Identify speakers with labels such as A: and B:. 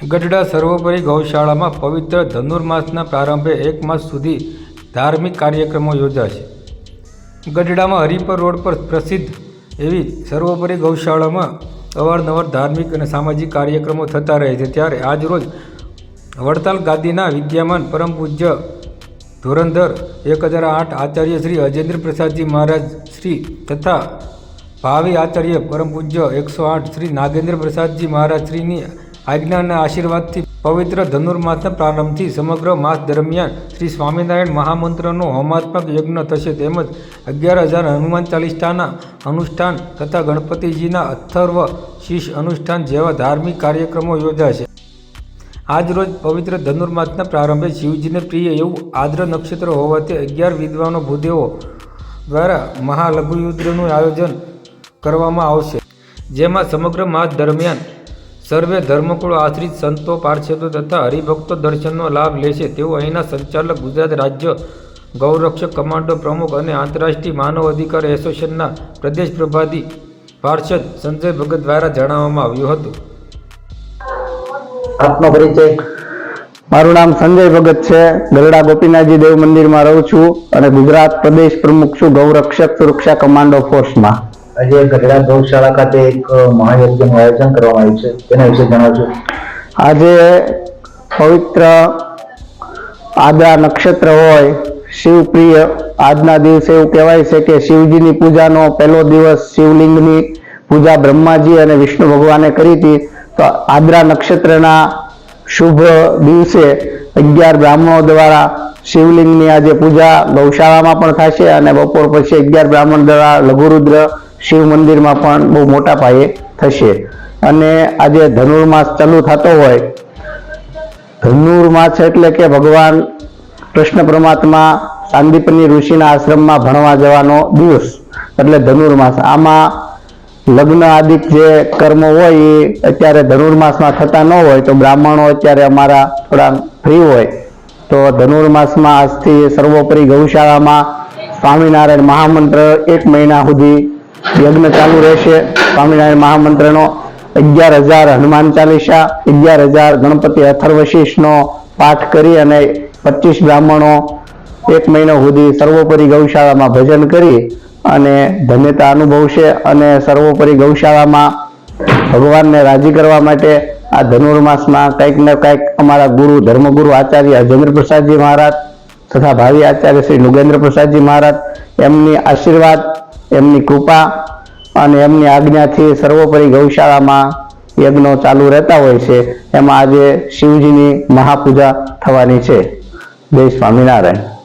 A: ગઢડા સર્વોપરી ગૌશાળામાં પવિત્ર ધનુર્માસના પ્રારંભે એક માસ સુધી ધાર્મિક કાર્યક્રમો યોજાશે. ગઢડામાં હરિપર રોડ પર પ્રસિદ્ધ એવી સર્વોપરી ગૌશાળામાં અવારનવાર ધાર્મિક અને સામાજિક કાર્યક્રમો થતા રહે છે. ત્યારે આજરોજ વડતાલ ગાદીના વિદ્યમાન પરમ પૂજ્ય ધોરંધર એક હજાર આઠ આચાર્ય શ્રી અજેન્દ્ર પ્રસાદજી મહારાજ શ્રી તથા ભાવિ આચાર્ય પરમ પૂજ્ય એકસો આઠ શ્રી નાગેન્દ્ર પ્રસાદજી મહારાજ શ્રીની આજ્ઞા અને આશીર્વાદથી પવિત્ર ધનુર્માસના પ્રારંભથી સમગ્ર માસ દરમિયાન શ્રી સ્વામિનારાયણ મહામંત્રનો હોમાત્મક યજ્ઞ થશે તેમજ અગિયાર હજાર હનુમાન ચાલીસાના અનુષ્ઠાન તથા ગણપતિજીના અથર્વ શીશ અનુષ્ઠાન જેવા ધાર્મિક કાર્યક્રમો યોજાશે. આજરોજ પવિત્ર ધનુર્માસના પ્રારંભે શિવજીને પ્રિય એવું આદ્ર નક્ષત્ર હોવાથી અગિયાર વિદ્વાનો ભૂદેવો દ્વારા મહાલઘુયુદ્ધનું આયોજન કરવામાં આવશે. જેમાં સમગ્ર માસ દરમિયાન સર્વે ધર્મકુળ આશ્રિત સંતો, પાર્ષદો તથા હરિભક્તો દર્શનનો લાભ લેશે તેવું અહીંના સંચાલક, ગુજરાત રાજ્ય ગૌરક્ષક કમાન્ડો પ્રમુખ અને આંતરરાષ્ટ્રીય માનવ અધિકાર એસોસિએશનના પ્રદેશ પ્રભારી પાર્ષદ સંજય ભગત દ્વારા જણાવવામાં આવ્યું હતું.
B: આપનો પરિચય.
C: મારું નામ સંજય ભગત છે. ગરડા ગોપીનાથજી દેવ મંદિરમાં રહું છું અને ગુજરાત પ્રદેશ પ્રમુખ છું ગૌરક્ષક સુરક્ષા કમાન્ડો ફોર્સમાં.
B: આજે ગઢડા ગૌશાળા ખાતે એક મહાયજ્ઞનું આયોજન કરવામાં આવ્યું છે. તેના વિશે જણાવજો
C: આજે પવિત્ર આદરા નક્ષત્ર હોય, શિવપ્રિય આજના દિવસે એવું કહેવાય છે કે શિવજીની પૂજાનો પહેલો દિવસ શિવલિંગની પૂજા બ્રહ્માજી અને વિષ્ણુ ભગવાને કરી હતી. તો આદ્રા નક્ષત્રના શુભ દિવસે અગિયાર બ્રાહ્મણો દ્વારા શિવલિંગની આજે પૂજા ગૌશાળામાં પણ થશે અને બપોર પછી અગિયાર બ્રાહ્મણ દ્વારા લઘુરુદ્ર શિવ મંદિરમાં પણ બહુ મોટા પાયે થશે. અને આજે ધનુર્માસ ચાલુ થતો હોય. ધનુર્માસ એટલે કે ભગવાન કૃષ્ણ પરમાત્મા સાંદીપની ઋષિના આશ્રમમાં ભણવા જવાનો દિવસ. એટલે ધનુર્માસ. આમાં લગ્ન આદિક જે કર્મો હોય એ અત્યારે ધનુર્માસમાં થતા ન હોય, તો બ્રાહ્મણો અત્યારે અમારા થોડા ફ્રી હોય. તો ધનુર્માસમાં આજથી સર્વોપરી ગૌશાળામાં સ્વામિનારાયણ મહામંત્ર એક મહિના સુધી યજ્ઞ ચાલુ રહેશે. સ્વામિનારાયણ મહામંત્રનો અગિયાર હજાર હનુમાન ચાલીસા, અગિયાર હજાર ગણપતિ અથર્વશીષનો પાઠ કરી અને પચીસ બ્રાહ્મણો એક મહિનો સુધી સર્વોપરી ગૌશાળામાં ભજન કરી અને ધન્યતા અનુભવશે અને સર્વોપરી ગૌશાળામાં ભગવાનને રાજી કરવા માટે આ ધનુર્માસમાં કંઈક ને કંઈક અમારા ગુરુ, ધર્મગુરુ આચાર્ય અજેન્દ્ર પ્રસાદજી મહારાજ તથા ભાવિ આચાર્ય શ્રી નુગેન્દ્ર પ્રસાદજી મહારાજ એમની આશીર્વાદ એમની કૃપા અને એમની આજ્ઞાથી સર્વોપરી ગૌશાળામાં યજ્ઞો ચાલુ રહેતા હોય છે. એમાં આજે શિવજીની મહાપૂજા થવાની છે. જય સ્વામિનારાયણ.